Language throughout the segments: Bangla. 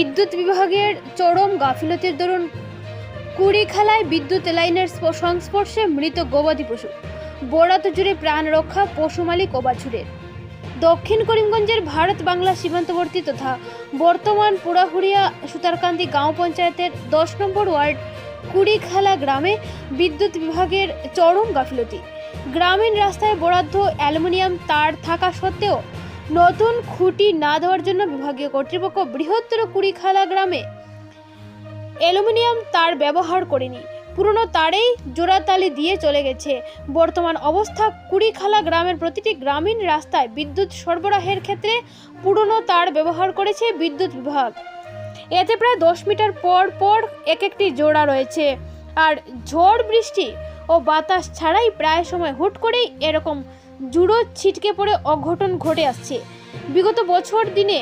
বিদ্যুৎ বিভাগের চরম গাফিলতির দরুন কুড়িখালায় বিদ্যুৎ লাইনের সংস্পর্শে মৃত গবাদি পশু। বরাত জুড়ে প্রাণ রক্ষা পশু মালিক ও বাছুরের দক্ষিণ করিমগঞ্জের ভারত বাংলা সীমান্তবর্তী তথা বর্তমান পুরাহুড়িয়া সুতারকান্দি গাঁও পঞ্চায়েতের দশ নম্বর ওয়ার্ড কুড়িখালা গ্রামে বিদ্যুৎ বিভাগের চরম গাফিলতি। গ্রামীণ রাস্তায় বরাদ্দ অ্যালুমিনিয়াম তার থাকা সত্ত্বেও নতুন খুঁটি না দেওয়ার জন্য বিভাগীয় কর্তৃপক্ষ বৃহত্তর কুড়িখালা গ্রামে অ্যালুমিনিয়াম তার ব্যবহার করেনি। পুরনো তারেই জোড়াতালি দিয়ে চলে গেছে। বর্তমান অবস্থা কুড়িখালা গ্রামের প্রতিটি গ্রামীণ রাস্তায় বিদ্যুৎ সরবরাহের ক্ষেত্রে পুরনো তার ব্যবহার করেছে বিদ্যুৎ বিভাগ। এতে প্রায় দশ মিটার পর পর এক একটি জোড়া রয়েছে। আর ঝড় বৃষ্টি ও বাতাস ছাড়াই প্রায় সময় হুট করেই এরকম জুড়ো ছিটকে পড়ে অঘটন ঘটে আসছে। বিগত বছর দিনে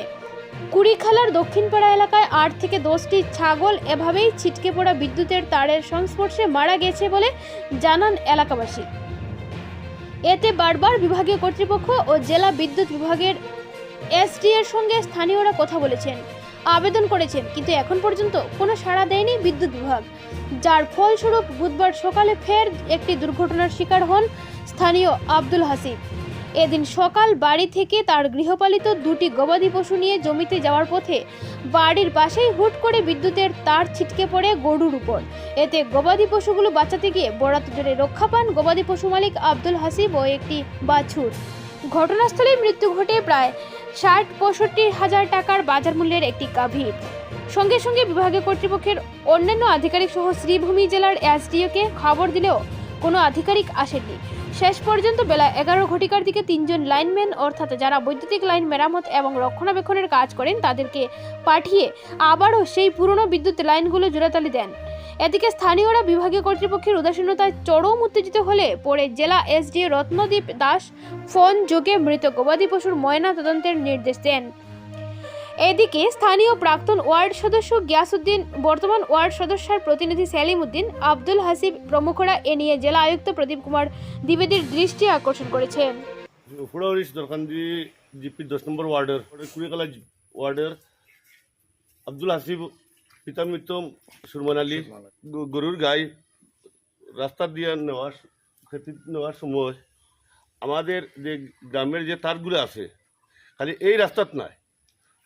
কুড়িখালার দক্ষিণপাড়া এলাকায় আট থেকে দশটি ছাগল এভাবেই ছিটকে পড়া বিদ্যুতের তারের সংস্পর্শে মারা গেছে বলে জানান এলাকাবাসী। এতে বারবার বিভাগীয় কর্তৃপক্ষ ও জেলা বিদ্যুৎ বিভাগের এসডি এর সঙ্গে স্থানীয়রা কথা বলেছেন, আবেদন করেছেন, কিন্তু এখন পর্যন্ত কোনো সাড়া দেয়নি বিদ্যুৎ বিভাগ। যার ফলস্বরূপ বুধবার সকালে ফের একটি দুর্ঘটনার শিকার হন স্থানীয় আব্দুল হাসিব এদিন সকাল বাড়ি থেকে তার গৃহপালিত দুটি গবাদি পশু নিয়ে জমিতে যাওয়ার পথে বাড়ির পাশেই হুট করে বিদ্যুতের তার ছিটকে পড়ে গরুর উপর। এতে গবাদি পশুগুলো বাঁচাতে গিয়ে বরাত জোরে রক্ষা পান গবাদি পশু মালিক আব্দুল হাসিব ও একটি বাছুর। ঘটনাস্থলে মৃত্যু ঘটে প্রায় ষাট পঁয়ষট্টি হাজার টাকার বাজার মূল্যের একটি গাভীর। সঙ্গে সঙ্গে বিভাগীয় কর্তৃপক্ষের অন্যান্য আধিকারিক সহ শ্রীভূমি জেলার এসডিওকে খবর দিলেও কোনো আধিকারিক আসেননি। শেষ পর্যন্ত বেলা এগারো ঘটিকার দিকে তিনজন লাইনম্যান, অর্থাৎ যারা বৈদ্যুতিক লাইন মেরামত এবং রক্ষণাবেক্ষণের কাজ করেন, তাদেরকে পাঠিয়ে আবারও সেই পুরনো বিদ্যুৎ লাইনগুলো জোড়াতালি দেন। এদিকে স্থানীয়রা বিভাগীয় কর্তৃপক্ষের উদাসীনতায় চরম উত্তেজিত হলে পরে জেলা এসডিও রত্নদীপ দাস ফোন যোগে মৃত গবাদি পশুর ময়না তদন্তের নির্দেশ দেন। এদিকে স্থানীয় প্রাক্তন ওয়ার্ড সদস্য গিয়াসউদ্দিন, বর্তমান ওয়ার্ড সদস্যের প্রতিনিধি সেলিম উদ্দিন আব্দুল হাসিব প্রমুখরা এ নিয়ে জেলা আয়ুক্ত প্রদীপ কুমার দ্বিবেদীর দৃষ্টি আকর্ষণ জিপি দশ নম্বর আব্দুল হাসিব, পিতা মিতম সুরমান আলী গরুর গাই, রাস্তা দিয়ে নেওয়ার, খেতে নেওয়ার সময় আমাদের যে গ্রামের যে তারগুলো আছে, খালি এই রাস্তাত নাই।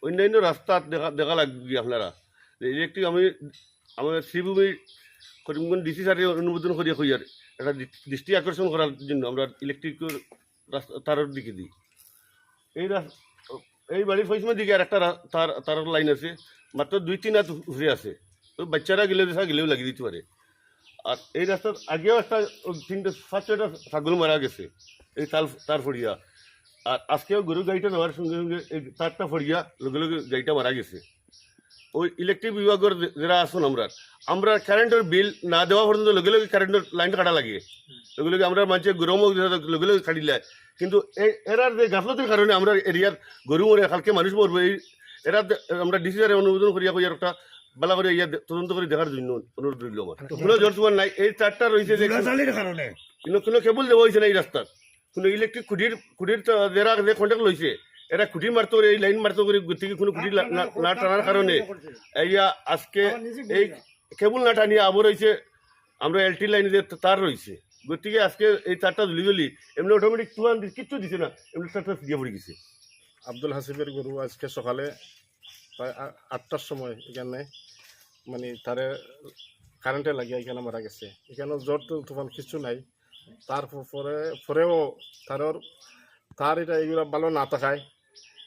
অন্যান্য রাস্তাত দেখা দেখা লাগবে আপনারা। ইলেকট্রিক আমি, আমাদের শ্রীভূমি করিমগঞ্জ ডিসি স্যারের অনুমোদন করিয়া হইয়ার একটা দৃ- দৃষ্টি আকর্ষণ করার জন্য আমরা ইলেকট্রিকের রাস্তা তারের দিকে দিই। এই এই বাড়ির পশ্চিমের দিকে আর একটা তার তারের লাইন আছে, মাত্র দুই, তিন হাত ঘুরে আছে। তো বাচ্চারা গেলেও দেখা, গেলেও লাগিয়ে দিতে পারে। আর এই রাস্তার আগেও একটা, তিনটে পাঁচ ছয়টা ছাগল মারা গেছে, এই তাল, তার ফড়িয়া। আর আজকেও গরু গাড়িটা নেওয়ার সঙ্গে সঙ্গে এই তারটা ফড়িয়া লগে লগে গাড়িটা মারা গেছে। ওই ইলেকট্রিক বিভাগের যারা আসুন আমরা আমরা কারেন্টের বিল না দেওয়া পর্যন্ত লগে লগে কারেন্টের লাইন কাটা লাগে। লগে লগে আমরা মানুষের গরম লগে লগে কাটিলে কিন্তু এ- এরার যে গাফলতির কারণে আমরা এরিয়ার গরু মরে কালকে মানুষ মরবে এই এরা আমরা ডিসিজারে অনুমোদন করিয়া কইয়ার একটা বেলা করে ইয়া তদন্ত করে দেখার জন্য অনুরোধ রইল আমার। কোনো জল সমান নাই এই চারটা রয়েছে যে কিন্তু কোনো কেবল দেওয়া হয়েছে না এই রাস্তার। কোনো ইলেকট্রিক খুঁটির খুঁটির তো যারা যে কন্ট্যাক্ট লইছে এরা খুঁটি মারতো করে এই লাইন মারতো করে গতিকে কোনো খুঁটি না- টানার কারণে এইয়া আজকে এই কেবল না টানিয়ে আবার রয়েছে আমরা এলটি লাইনে যে তার রয়েছে গতিকে আজকে এই তারটা জ্বলি জ্বলি এমনি অটোমেটিক তুয়ান কিচ্ছু দিছে না এমনি তারটা দিয়ে পড়ে গেছে। আব্দুল হাসিবের গরু আজকে সকালে প্রায় আটটার সময় এখানে মানে তারে কারেন্টে লাগিয়ে এখানে মারা গেছে। এখানে জ্বর তো তুফান কিছু নাই। তার প- পরে পরেও তার তার এটা এগুলো ভালো না থাকায়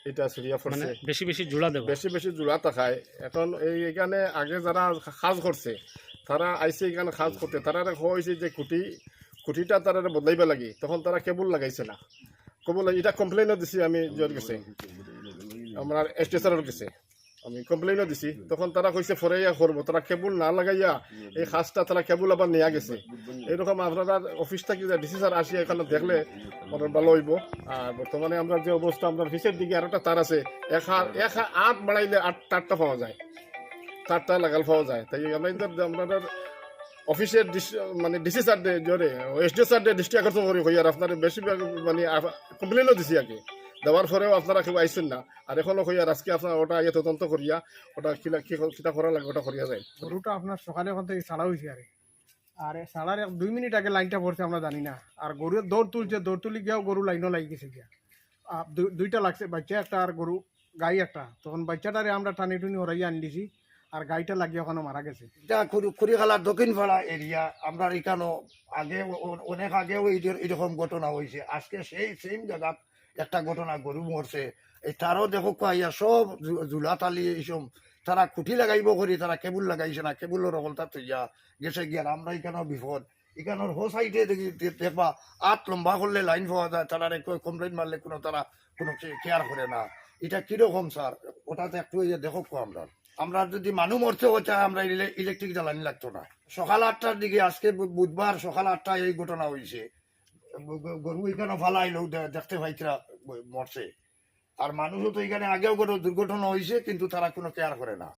এটা সিরিয়া মানে পড়ছে। বেশি বেশি জোড়া দেবো? বেশি বেশি জোড়া থাকায়। এখন এই এখানে আগে যারা কাজ করছে তারা আইসে এখানে কাজ করতে। তারা হয়েছে যে খুঁটি খুঁটিটা তারা বদলাইব লাগে। তখন তারা কেবল লাগাইছে না। কেবল এটা কমপ্লেনও দিছি আমি জোর গেছে। আমরা স্টেশনের গেছে। আমি কমপ্লেনও দিছি। তখন তারা কইছে, ফরে ইয়া করব, তারা কেবল না লাগাইয়া এই কাজটা তারা কেবল আবার নিয়ে গেছে। এরকম আপনারা অফিস থেকে ডিসি স্যার আসি, এখানে দেখলে ওনার ভালো হইব। আর বর্তমানে আমরা যে অবস্থা, আমরা অফিসের দিকে আর একটা তার আছে, এক হাত এক আট বাড়াইলে আট তারটা পাওয়া যায়। তারটা লাগাল পাওয়া যায়। তাই কিন্তু আপনাদের অফিসের মানে ডিসি স্যার জোরে এসডিও স্যার দৃষ্টি আকর্ষণ করি হই আর আপনার বেশি মানে কমপ্লেনও দিছি আগে। দেওয়ার পরেও আপনারা কেউ আইসেন না। আর এখনও কইয়া আজকে আপনারা ওটা ইয়ে তদন্ত করিয়া ওটা কিলা কি কিতা করা লাগে ওটা করিয়া যায় গরুটা আপনার সকালে ওখান থেকে ছাড়া হয়েছে আরে। আর এক দুই মিনিট আগে লাইনটা পড়ছে আমরা জানি না। আর গরু দৌড় তুলছে দৌড় তুলি গিয়াও গরু লাইনও লাগি গেছে গিয়া। দুইটা লাগছে বাচ্চা একটা আর গরু গাই একটা। তখন বাচ্চাটারে আমরা টানি টুনি হরাইয়া আনি দিছি আর গাইটা লাগিয়ে ওখানে মারা গেছে। এটা কুড়িখালার দক্ষিণ পাড়া এরিয়া আমরা এখানেও আগে অনেক আগেও এই- এরকম ঘটনা হয়েছে আজকে সেই সেম জায়গা একটা ঘটনা গরু মরছে। এই তারও দেখো কাইয়া সব জুলা তালি এইসব। তারা খুঁটি লাগাইব করি তারা কেবুল লাগাইছে না কেবুলের অকলতা তৈয়া গেছে গিয়া আমরা এখানেও বিপদ। এখানোর হো সাইডে দেখি দেখবা আট লম্বা করলে লাইন পাওয়া যায় তারা কমপ্লেন মারলে কোনো তারা কোনো কেয়ার করে না। এটা কীরকম স্যার ওটাতে একটু দেখো আমরা আমরা যদি মানুষ মরতে হচ্ছে আমরা ইলেকট্রিক জ্বালানি লাগতো না। সকাল আটটার দিকে, আজকে বুধবার সকাল আটটায় এই ঘটনা হয়েছে গরু এখানে ফালাইলো দেখতে ভাইরা মরছে। আর মানুষও তো এখানে আগেও কোনো দুর্ঘটনা হয়েছে কিন্তু তারা কোনো কেয়ার করে না।